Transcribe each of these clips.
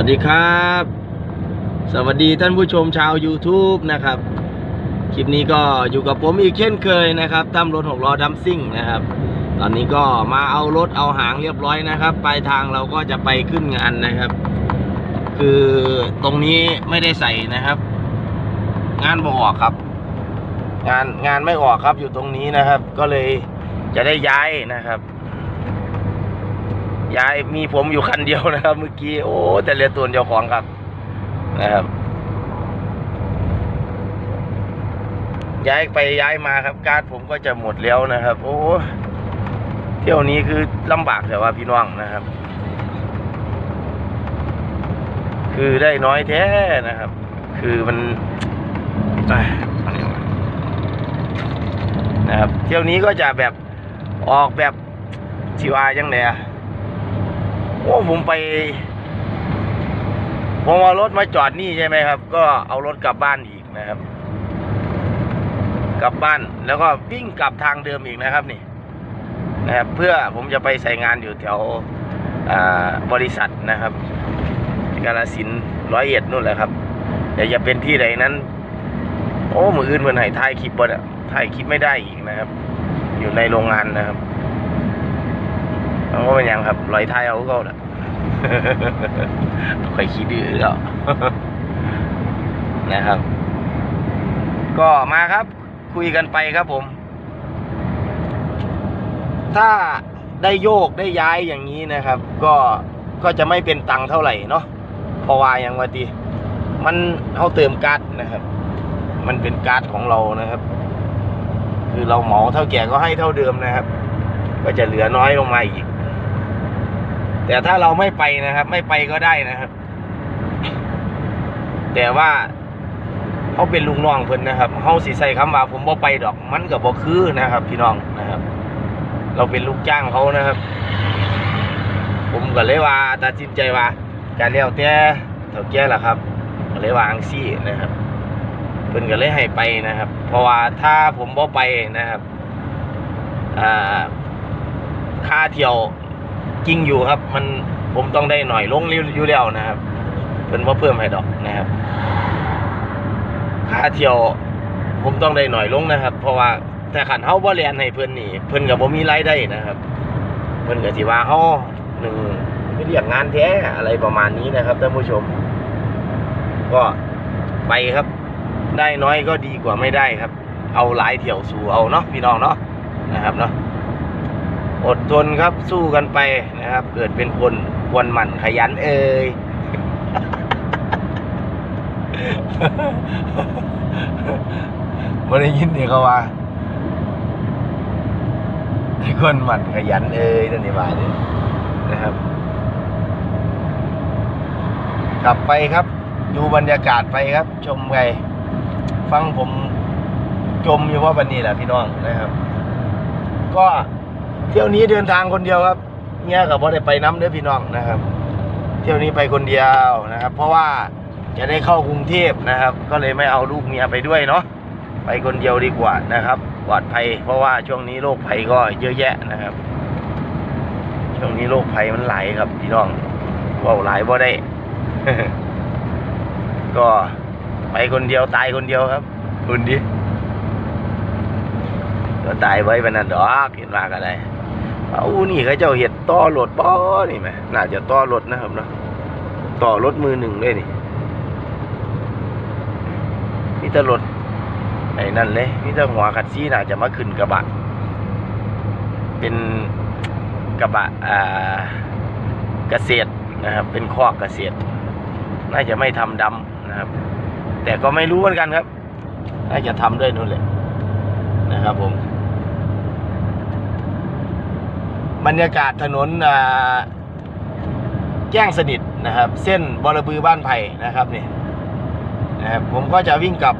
ัสดีครับ สวัสดีท่านผู้ชมชาว YouTube นะครับ คลิปนี้ก็อยู่กับผมอีกเช่นเคยนะครับตั้มรถหกล้อดัมซิ่งนะครับ ตอนนี้ก็มาเอารถเอาหางเรียบร้อยนะครับ ปลายทางเราก็จะไปขึ้นงานนะครับ คือตรงนี้ไม่ได้ใส่นะครับ งานบ่ออกครับ งานงานไม่ออกครับอยู่ตรงนี้นะครับ ก็เลยจะได้ย้ายนะครับ ย้ายมีผมอยู่คันเดียวนะครับ เมื่อกี้โอ้แต่เหลือตัวเดียวของครับนะครับ ย้ายไปย้ายมาครับ การดผมก็จะหมดแล้วนะครับ โอ้เที่ยวนี้คือลำบากแต่ว่าพี่น้องนะครับ คือได้น้อยแท้นะครับ คือมันนะครับ เที่ยวนี้ก็จะแบบออกแบบชิวาจังเลยอะ โอ้ผมไปผมเอารถมาจอดนี่ใช่ไหมครับ ก็เอารถกลับบ้านอีกนะครับ กลับบ้านแล้วก็วิ่งกลับทางเดิมอีกนะครับนี่นะครับ เพื่อผมจะไปใส่งานอยู่แถวบริษัทนะครับกาลสินร้อยเอ็ดนู่นแหละครับแต่จะเป็นที่ใดนั้น โอ้มืออื่นเพื่อนให้ถ่ายคลิปบ่ได้ถ่ายคลิปไม่ได้อีกนะครับ อยู่ในโรงงานนะครับ มันก็เป็นยังครับรอยถ่ายเอาก็แหละคอยคิดดื้อแล้วนะครับ ก็มาครับ คุยกันไปครับผม ถ้าได้โยกได้ย้ายอย่างนี้นะครับ ก็ก็จะไม่เป็นตังค์เท่าไหร่เนาะเพราะว่าอย่างว่าทีมันเขาเติมการ์ดนะครับ มันเป็นการ์ดของเรานะครับ คือเราเหมาเท่าแก่ก็ให้เท่าเดิมนะครับ ก็จะเหลือน้อยลงมาอีก แต่ถ้าเราไม่ไปนะครับ ไม่ไปก็ได้นะครับ แต่ว่าเขาเป็นลุงน้องเพิ่นนะครับเขาสิใส่คำว่า ผมบ่ไปดอกมันก็บ่คือนะครับ พี่น้องนะครับ เราเป็นลูกจ้างเขานะครับ ผมก็เลยว่าตัดสินใจว่าการเลี้ยวแต่เท่าแก่ล่ะครับก็เลยวาจั่งซี่นะครับเพิ่นก็เลยให้ไปนะครับ เพราะว่าถ้าผมบ่ไปนะครับอ่าค่าเที่ยว จริงอยู่ครับ มันผมต้องได้หน่อยลงอยู่แล้วนะครับเพิ่นบ่าเพิ่มให้ดอกนะครับค่าเที่ยว ผมต้องได้หน่อยลงนะครับ เพราะว่าแต่ขันเฮาบ่เรียนให้เพิ่อนนี่เพิ่อนก็บ่มีรายได้นะครับ เพิ่อนก็สิว่าเฮาหนึ่งไม่เรียกงานแท้อะไรประมาณนี้นะครับท่านผู้ชม ก็ไปครับ ได้น้อยก็ดีกว่าไม่ได้ครับ เอาหลายเที่ยวสู้เอาเนาะพี่น้องเนาะนะครับเนาะ อดทนครับสู้กันไปนะครับ เกิดเป็นคนควรหมั่นขยันเอ่ยไม่ได้ยินเนี่ยเขาว่าไอ้คนหมั่นขยันเอ่ยนั่นนี่ว่าเนี่ยนะครับกลับไปครับ ดูบรรยากาศไปครับ ชมไปฟังผมชมอยู่ว่าวันนี้แหละพี่น้องนะครับ ก็ เที่ยวนี้เดินทางคนเดียวครับเมียกับพ่ได้ไปน้ำเด้อพี่น้องนะครับ เที่ยวนี้ไปคนเดียวนะครับ เพราะว่าจะได้เข้ากรุงเทพนะครับ ก็เลยไม่เอาลูกเมียไปด้วยเนาะไปคนเดียวดีกว่านะครับปลอดภัย เพราะว่าช่วงนี้โรคภัยก็เยอะแยะนะครับ ช่วงนี้โรคภัยมันหลายครับพี่น้องว่าหลายบ่ได้ ก็ไปคนเดียวตายคนเดียวครับ คุณดิก็ตายไว้เป็นนั่นดอกเห็นว่ากันได้ เอานี่เขาเจ้าเห็ดต่อรถป้อนี่ไหมน่าจะต่อรถนะครับเนาะต่อรถมือหนึ่งเลยนี่มีแต่รถไอ้นั่นเลยมีแต่หัวขัดซี่น่าจะมาขึ้นกระบะ เป็นกระบะอ่าเกษตรนะครับ เป็นคอกเกษตร น่าจะไม่ทำดำนะครับ แต่ก็ไม่รู้เหมือนกันครับ น่าจะทำด้วยนู่นเลยนะครับผม บรรยากาศถนนแจ้งสนิทนะครับ เส้นบรบือบ้านไผ่นะครับนี่นะครับผมก็จะวิ่งกลับ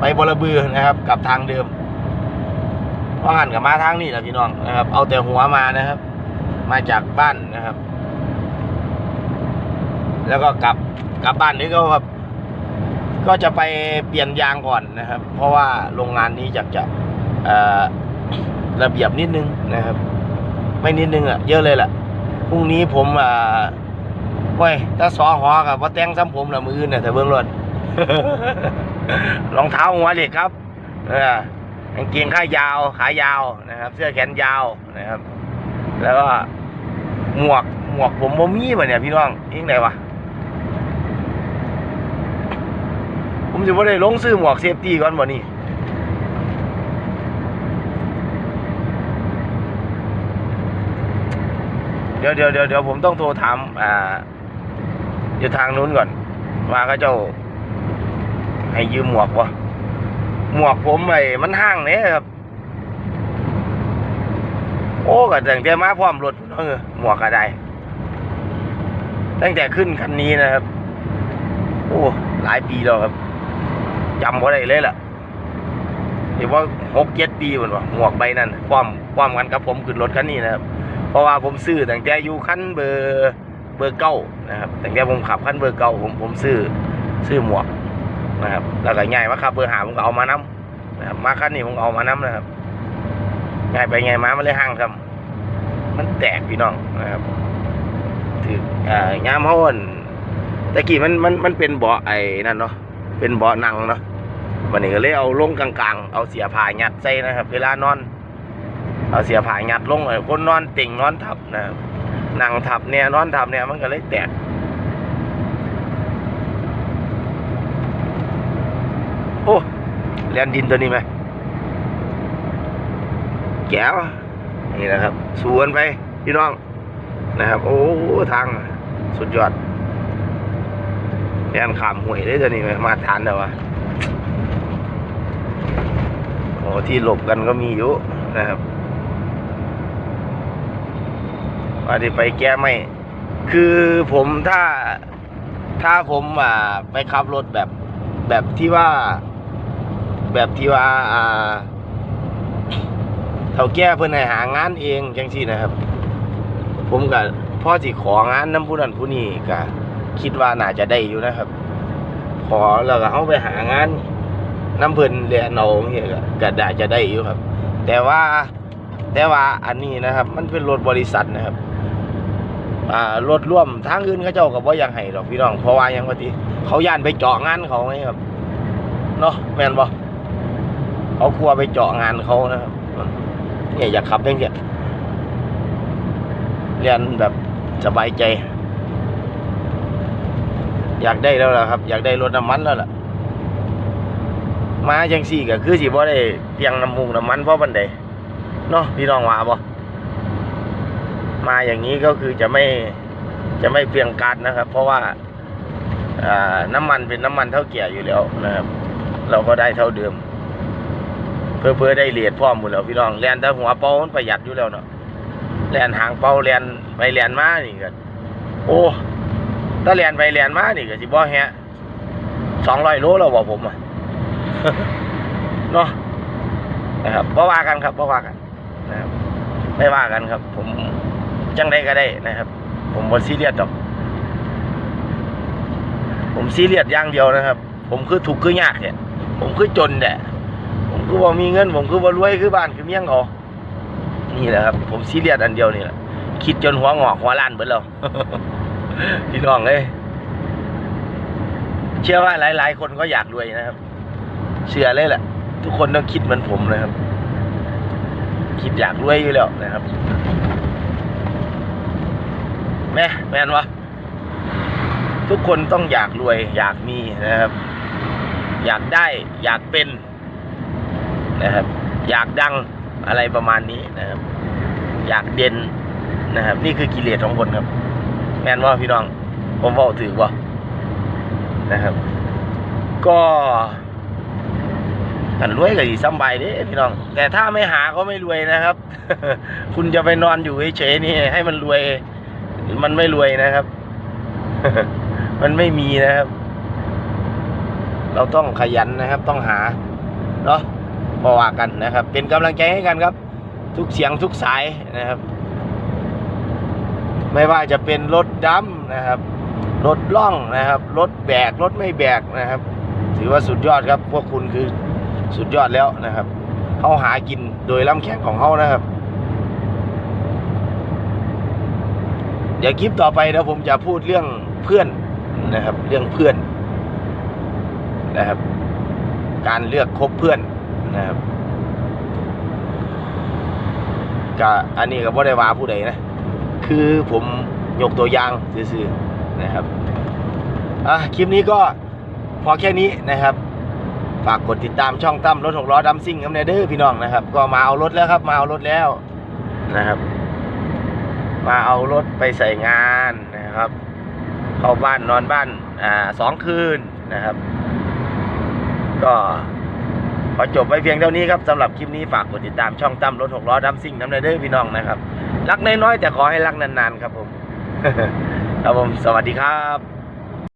ไปบรบือนะครับกลับทางเดิมเพรางันกับมาทางนี้แหละพี่น้องนะครับ เอาแต่หัวมานะครับ มาจากบ้านนะครับ แล้วก็กลับกลับบ้านนี้ก็แบบก็จะไปเปลี่ยนยางก่อนนะครับ เพราะว่าโรงงานนี้อยากจะระเบียบนิดนึงนะครับ ไม่นิดนึงอะเยอะเลยแหละพรุ่งนี้ผมอ่าโอ้ยถ้าสอหอกับว่าแต่งซ้ำผมละมืออื่นน่ะแต่เบื้องรถรองเท้าหัวเหล็กครับ เออกางเกงขายาว ขายาวนะครับ เสื้อแขนยาวนะครับ แล้วก็หมวกหมวกผมบ่มีบ่เนี่ยพี่น้องยังไงวะผมจะว่าได้ลงซื้อหมวกเซฟตี้ก่อนบ่นี่ เดี๋ยวเดี๋ยวเดี๋ยวเดี๋ยวผมต้องโทรถามอ่าอยู่ทางนู้นก่อน ว่าเขาเจ้า ให้ยืมหมวกวะหมวกผมไอ้มันห้างเนี่ยครับ โอ้ก็ตั้งแต่มาพร้อมรถเออหมวกก็ได้ ตั้งแต่ขึ้นคันนี้นะครับ โอ้หลายปีแล้วครับจำว่าได้เลยล่ะเห็นว่าหกเจ็ดปีมันวะหมวกใบนั้นพร้อมพร้อมกันกับผมขึ้นรถคันนี้นะครับ เพราะว่าผมซื้อตั้งแต่อยู่คันเบอร์เบอร์เก้านะครับตั้งแต่ผมขับคันเบอร์เก้าผมผมซื้อซื้อหมวกนะครับแล้วก็ง่ายมาขับเบอร์หาผมก็เอามานํนะครับมาคันนี้ผมเอามานํนะครับง่ายไปง่ายมามันเลยห่างครับ มันแตกพี่น้องนะครับถืออ่ายามเขาอั่นตะกี้มันมันมันเป็นเบาะไอ้นั่นเนาะเป็นเบาะหนังเนาะวันนี้ก็เลยเอาลงกลางๆ เอาเสียผ้ายัดใส่นะครับ เวลานอน เอาเสียผายัดลงเออคนนอนติ่งนอนทับนะนั่งทับเนี่ยนอนทับเนี่ยมันก็เลยแตกโอ้เลียนดินตัวนี้ไหมแก้วนี่นะครับสวนไปพี่น้องนะครับ โอ้ทางสุดยอดเลียนขามห่วยได้ตัวนี้ไหมมาทานเดี๋ยววะโอ้ที่หลบกันก็มีอยู่นะครับ ว่าจะไปแก้ไม่ คือผมถ้าถ้าผมอ่าไปขับรถแบบแบบที่ว่า แบบที่ว่าอ่าเท่าแก้เพื่อนให้หางานเองจังซี่นะครับ ผมก็พ่อสิของานน้ำผู้นั้นผู้นี้ก็คิดว่าน่าจะได้อยู่นะครับ ขอแล้วก็เอาไปหางานน้ำเพิ่นเรียนเอาเนี่ยก็ก็ได้จะได้อยู่ครับ แต่ว่าแต่ว่าอันนี้นะครับ มันเป็นรถบริษัทนะครับ อ่ารถร่วมทางอื่นเขาเจ้าก็บ่อยังให้หรอกพี่น้องเพราะว่ายังว่าติเขาย่านไปเจาะงานเขาไงครับเนาะแม่นบ่เขากลัวไปเจาะงานเขานะครับเนี่ยอยากขับจังซี่เรียนแบบสบายใจ อยากได้แล้วล่ะครับ อยากได้รถน้ำมันแล้วล่ะมาจังซี่ก็คือสิบ่ได้เพียงน้ำมูกน้ำมันเพราะบันไดเนาะพี่น้องว่าบ่ มาอย่างนี้ก็คือจะไม่จะไม่เปลียงการนะครับ เพราะว่าน้ำมันเป็นน้ำมันเท่าเกี่ยอยู่แล้วนะครับ เราก็ได้เท่าเดิม เพื่อเพื่อได้เหรียญพร้อมหมดแล้วพี่น้องแลนแต่หัวเป้ามันประหยัดอยู่แล้วเนาะแลนหางเป้าแลนไปแลนมานี่ก็โอ้ถ้าแลนไปแลนมานี่ก็สิบ่แฮะสองร้อยโลแล้วบอกผมอะเนาะนะครับเพราะว่ากันครับเพราะว่ากันนะครับไม่ว่ากันครับ ผม จังได้ก็ได้นะครับ ผมบนซีเรียสดอก ผมซีเรียสอย่างเดียวนะครับ ผมคือถูกคือยากเนี่ย ผมคือจนแหละผมคือว่ามีเงิน ผมคือว่ารวยคือบ้านคือเมียงเขานี่แหละครับ ผมซีเรียสอันเดียวนี่แหละคิดจนหัวงอกหัวล้านเบิดแล้วพี่น้องเลยเชื่อว่าหลาย ๆ คนก็อยากรวยนะครับ เชื่อเลยแหละ ทุกคนต้องคิดเหมือนผมนะครับ คิดอยากรวยอยู่แล้วนะครับ แม่แม่นวะทุกคนต้องอยากรวย อยากมีนะครับ อยากได้อยากเป็นนะครับ อยากดังอะไรประมาณนี้นะครับ อยากเด่นนะครับ นี่คือกิเลสของคนครับ แม่นว่าพี่น้อง ผมบอกถือว่านะครับ ก็กันรวยก็ดีสบายเด้พี่น้อง แต่ถ้าไม่หาก็ไม่รวยนะครับ คุณจะไปนอนอยู่เฉยๆนี่ให้มันรวย มันไม่รวยนะครับ มันไม่มีนะครับ เราต้องขยันนะครับ ต้องหาเนาะบอว่ากันนะครับ เป็นกำลังใจให้กันครับ ทุกเสียงทุกสายนะครับ ไม่ว่าจะเป็นรถดำนะครับรถล่องนะครับรถแบกรถไม่แบกนะครับ ถือว่าสุดยอดครับ พวกคุณคือสุดยอดแล้วนะครับเขาหากินโดยลำแข้งของเขานะครับ เดี๋ยวคลิปต่อไปเดี๋ยวผมจะพูดเรื่องเพื่อนนะครับ เรื่องเพื่อนนะครับ การเลือกคบเพื่อนนะครับก็อันนี้ก็บ่ได้ว่าผู้ใดนะ คือผมยกตัวอย่างซื่อๆนะครับอะคลิปนี้ก็พอแค่นี้นะครับ ฝากกดติดตามช่องตั้มรถหกล้อดัมซิ่งครับเนเด้อพี่น้องนะครับ ก็มาเอารถแล้วครับ มาเอารถแล้วนะครับ มาเอารถไปใส่งานนะครับ เข้าบ้านนอนบ้านอ่าสองคืนนะครับ ก็ขอจบไว้เพียงเท่านี้ครับสำหรับคลิปนี้ฝากกดติดตามช่องตั้มรถหกล้อดัมซิ่งน้ำในเด้อพี่น้องนะครับ รักน้อยๆแต่ขอให้รักนานๆครับผม ครับผมสวัสดีครับ